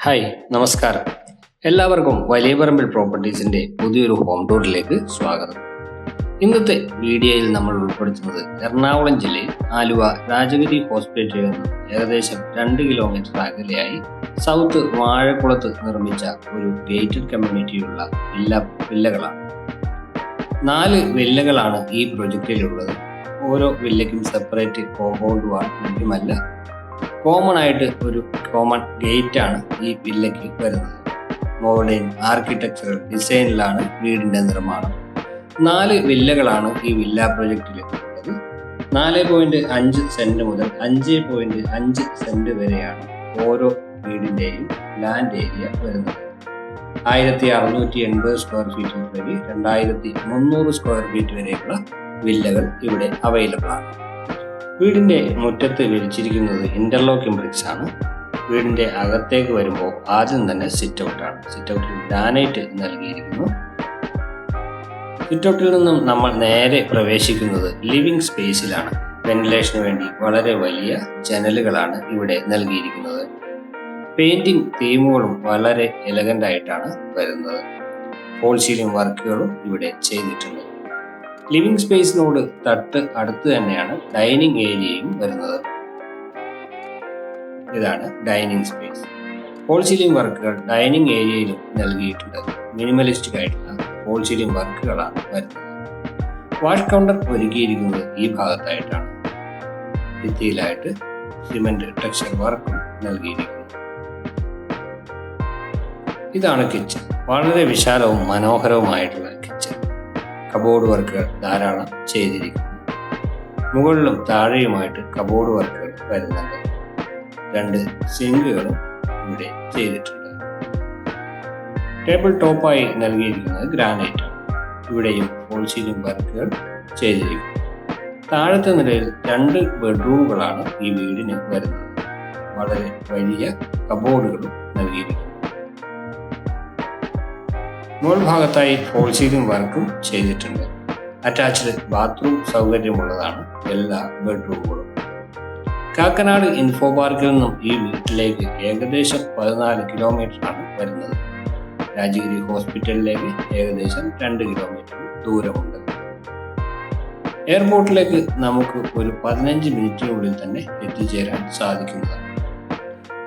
Hi നമസ്കാരം. എല്ലാവർക്കും വലിയ പറമ്പിൽ പ്രോപ്പർട്ടീസിന്റെ പുതിയൊരു ഹോം ടൂറിലേക്ക് സ്വാഗതം. ഇന്നത്തെ വീഡിയോയിൽ നമ്മൾ ഉൾപ്പെടുത്തുന്നത് എറണാകുളം ജില്ലയിൽ ആലുവ രാജഗിരി ഹോസ്പിറ്റലിൽ നിന്ന് ഏകദേശം രണ്ട് കിലോമീറ്റർ അകലെയായി സൗത്ത് വാഴക്കുളത്ത് നിർമ്മിച്ച ഒരു ഗേറ്റഡ് കമ്മ്യൂണിറ്റിയുള്ള വില്ല വില്ലകളാണ് നാല് വില്ലകളാണ് ഈ പ്രൊജക്റ്റിലുള്ളത് ഓരോ വില്ലയ്ക്കും സെപ്പറേറ്റ് കോമ്പൗണ്ട് വാൾ ലഭ്യമല്ല കോമൺ ആയിട്ട് ഒരു കോമൺ ഗേറ്റ് ആണ് ഈ വില്ലയ്ക്ക് വരുന്നത്. മോഡേൺ ആർക്കിടെക്ചറൽ ഡിസൈനിലാണ് വീടിന്റെ നിർമ്മാണം. നാല് വില്ലകളാണ് ഈ വില്ല പ്രൊജക്റ്റിൽ ഉള്ളത് നാല് പോയിന്റ് അഞ്ച് സെന്റ് മുതൽ അഞ്ച് പോയിന്റ് അഞ്ച് സെന്റ് വരെയാണ് ഓരോ വീടിന്റെയും ലാൻഡ് ഏരിയ വരുന്നത്. ആയിരത്തി അറുന്നൂറ്റി എൺപത് സ്ക്വയർ ഫീറ്റ് വരെ രണ്ടായിരത്തി മുന്നൂറ് സ്ക്വയർ ഫീറ്റ് വരെയുള്ള വില്ലകൾ ഇവിടെ അവൈലബിൾ ആണ്. വീടിന്റെ മുറ്റത്ത് വിരിച്ചിരിക്കുന്നത് ഇന്റർലോക്കിംഗ് ബ്രിക്സ് ആണ്. വീടിന്റെ അകത്തേക്ക് വരുമ്പോൾ ആദ്യം തന്നെ സിറ്റ് ഔട്ടാണ് സിറ്റ് ഔട്ടിൽ ഗ്രാനൈറ്റ് നൽകിയിരിക്കുന്നു. സിറ്റ് ഔട്ടിൽ നിന്നും നമ്മൾ നേരെ പ്രവേശിക്കുന്നത് ലിവിംഗ് സ്പേസിലാണ് വെന്റിലേഷന് വേണ്ടി വളരെ വലിയ ജനലുകളാണ് ഇവിടെ നൽകിയിരിക്കുന്നത്. പെയിന്റിംഗ് തീമുകളും വളരെ എലഗന്റ് ആയിട്ടാണ് വരുന്നത്. ഹോൾ സീലിംഗ് വർക്കുകളും ഇവിടെ ചെയ്തിട്ടുണ്ട്. ലിവിംഗ് സ്പേസിനോട് തട്ട് അടുത്ത് തന്നെയാണ് ഡൈനിങ് ഏരിയയും വരുന്നത്. ഇതാണ് ഡൈനിങ് സ്പേസ്. ഹോൾ സീലിംഗ് വർക്കുകൾ ഡൈനിങ് ഏരിയയിലും നൽകിയിട്ടുണ്ട്. മിനിമലിസ്റ്റിക് ആയിട്ടുള്ള ഹോൾ സീലിംഗ് വർക്കുകളാണ് വരുന്നത്. വാഷ് കൗണ്ടർ ഒരുക്കിയിരിക്കുന്നത് ഈ ഭാഗത്തായിട്ടാണ്. ഭിത്തിയിലായിട്ട് സിമെന്റ് ടെക്സ്ചർ വർക്കും നൽകിയിരിക്കുന്നു. ഇതാണ് കിച്ചൺ. വളരെ വിശാലവും മനോഹരവുമായിട്ടുള്ള കിച്ചൺ. കബോർഡ് വർക്കുകൾ ധാരാളം ചെയ്തിരിക്കുന്നു. മുകളിലും താഴെയുമായിട്ട് കബോർഡ് വർക്കുകൾ വരുന്നുണ്ട്. രണ്ട് സിങ്കുകളും ഇവിടെ ചെയ്തിട്ടുണ്ട്. ടേബിൾ ടോപ്പായി നൽകിയിരിക്കുന്നത് ഗ്രാനൈറ്റ് ഇവിടെയും ഹോൾസീലും വർക്കുകൾ ചെയ്തിരിക്കുന്നു. താഴത്തെ നിലയിൽ രണ്ട് ബെഡ്റൂമുകളാണ് ഈ വീടിന് വരുന്നത്. വളരെ വലിയ കബോർഡുകളും നൽകിയിരിക്കുന്നു. മോൾ ഭാഗത്തായി ഫോൾ സീലിംഗ് വർക്കും ചെയ്തിട്ടുണ്ട്. അറ്റാച്ച്ഡ് ബാത്റൂം സൗകര്യമുള്ളതാണ് എല്ലാ ബെഡ്റൂമുകളും. കാക്കനാട് ഇൻഫോ പാർക്കിൽ നിന്നും ഈ വീട്ടിലേക്ക് ഏകദേശം പതിനാല് കിലോമീറ്റർ ആണ് വരുന്നത്. രാജഗിരി ഹോസ്പിറ്റലിലേക്ക് ഏകദേശം രണ്ട് കിലോമീറ്റർ ദൂരമുണ്ട്. എയർപോർട്ടിലേക്ക് നമുക്ക് ഒരു പതിനഞ്ച് മിനിറ്റിനുള്ളിൽ തന്നെ എത്തിച്ചേരാൻ സാധിക്കുന്നതാണ്.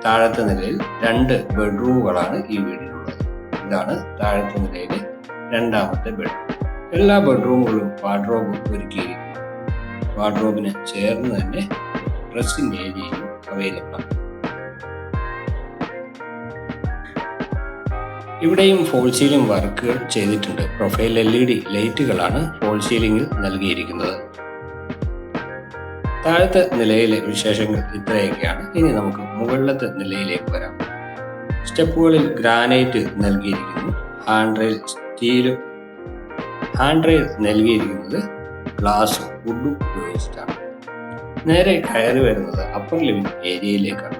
താഴത്തെ നിലയിൽ രണ്ട് ബെഡ്റൂമുകളാണ് ഈ വീടിനുള്ളത് ഇതാണ് താഴത്തെ നിലയിലെ രണ്ടാമത്തെ ബെഡ്റൂം എല്ലാ ബെഡ്റൂമുകളും വാർഡ്രോബ് ഒരുക്കിയിരിക്കുന്നു. വാർഡ്രോബിന് ചേർന്ന് തന്നെ ഡ്രസ്സിംഗ് ഏരിയയും അവൈലബിൾ ആണ് ഇവിടെയും ഫോൾ സീലിംഗ് വർക്കുകൾ ചെയ്തിട്ടുണ്ട്. പ്രൊഫൈൽ എൽ ഇ ഡി ലൈറ്റുകളാണ് ഫോൾ സീലിംഗിൽ നൽകിയിരിക്കുന്നത്. താഴത്തെ നിലയിലെ വിശേഷങ്ങൾ ഇത്രയൊക്കെയാണ്. ഇനി നമുക്ക് മുകളിലത്തെ നിലയിലേക്ക് വരാം. സ്റ്റെപ്പുകളിൽ ഗ്രാനൈറ്റ് നൽകിയിരിക്കുന്നു. ഹാൻഡ് റെയിൽ സ്റ്റീലും ഹാൻഡ് റെയിൽ നൽകിയിരിക്കുന്നത് ഗ്ലാസ് വുഡും ഉപയോഗിച്ചിട്ടാണ് നേരെ കയറി വരുന്നത് അപ്പർ ലിവിംഗ് ഏരിയയിലേക്കാണ്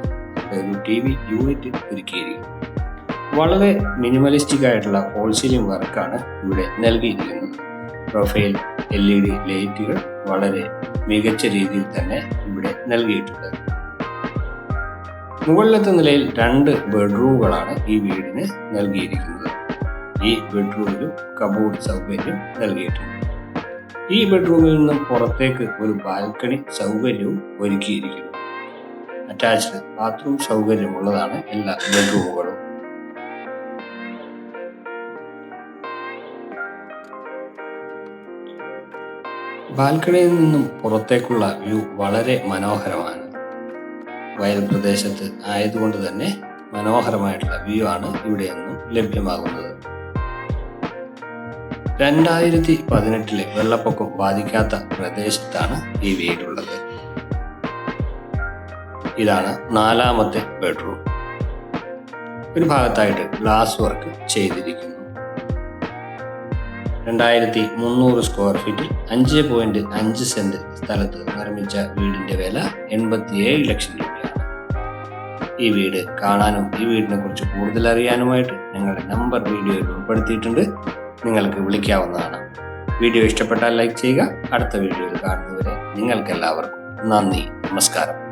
ഒരു ടി വി യൂണിറ്റ് ഒരുക്കിയിരിക്കും വളരെ മിനിമലിസ്റ്റിക് ആയിട്ടുള്ള ഹോൾ സീലിംഗ് വർക്കാണ് ഇവിടെ നൽകിയിരിക്കുന്നത്. പ്രൊഫൈൽ എൽ ഇ ഡി ലൈറ്റുകൾ വളരെ മികച്ച രീതിയിൽ തന്നെ ഇവിടെ നൽകിയിട്ടുണ്ട്. മുകളിലത്തെ നിലയിൽ രണ്ട് ബെഡ്റൂമുകളാണ് ഈ വീടിന് നൽകിയിരിക്കുന്നത്. ഈ ബെഡ്റൂമിലും കബോർഡ് സൗകര്യം നൽകിയിട്ടുണ്ട്. ഈ ബെഡ്റൂമിൽ നിന്നും പുറത്തേക്ക് ഒരു ബാൽക്കണി സൗകര്യവും ഒരുക്കിയിരിക്കുന്നു. അറ്റാച്ച്ഡ് ബാത്റൂം സൗകര്യമുള്ളതാണ് എല്ലാ ബെഡ്റൂമുകളും ബാൽക്കണിയിൽ നിന്നും പുറത്തേക്കുള്ള വ്യൂ വളരെ മനോഹരമാണ്. വയൽ പ്രദേശത്ത് ആയതുകൊണ്ട് തന്നെ മനോഹരമായിട്ടുള്ള വ്യൂ ആണ് ഇവിടെ നിന്നും ലഭ്യമാകുന്നത്. രണ്ടായിരത്തി പതിനെട്ടിലെ വെള്ളപ്പൊക്കം ബാധിക്കാത്ത പ്രദേശത്താണ് ഈ വീടുള്ളത്. ഇതാണ് നാലാമത്തെ ബെഡ്റൂം. ഒരു ഭാഗത്തായിട്ട് ഗ്ലാസ് വർക്ക് ചെയ്തിരിക്കുന്നു. രണ്ടായിരത്തി മുന്നൂറ് സ്ക്വയർ ഫീറ്റിൽ അഞ്ച് പോയിന്റ് അഞ്ച് സെന്റ് സ്ഥലത്ത് നിർമ്മിച്ച വീടിന്റെ വില എൺപത്തിയേഴ് ലക്ഷം രൂപയാണ്. ഈ വീട് കാണാനും ഈ വീടിനെ കുറിച്ച് കൂടുതൽ അറിയാനുമായിട്ട് ഞങ്ങളുടെ നമ്പർ വീഡിയോയിൽ ഉൾപ്പെടുത്തിയിട്ടുണ്ട്. നിങ്ങൾക്ക് വിളിക്കാവുന്നതാണ്. വീഡിയോ ഇഷ്ടപ്പെട്ടാൽ ലൈക്ക് ചെയ്യുക. അടുത്ത വീഡിയോയിൽ കാണുന്നവരെ നിങ്ങൾക്കെല്ലാവർക്കും നന്ദി. നമസ്കാരം.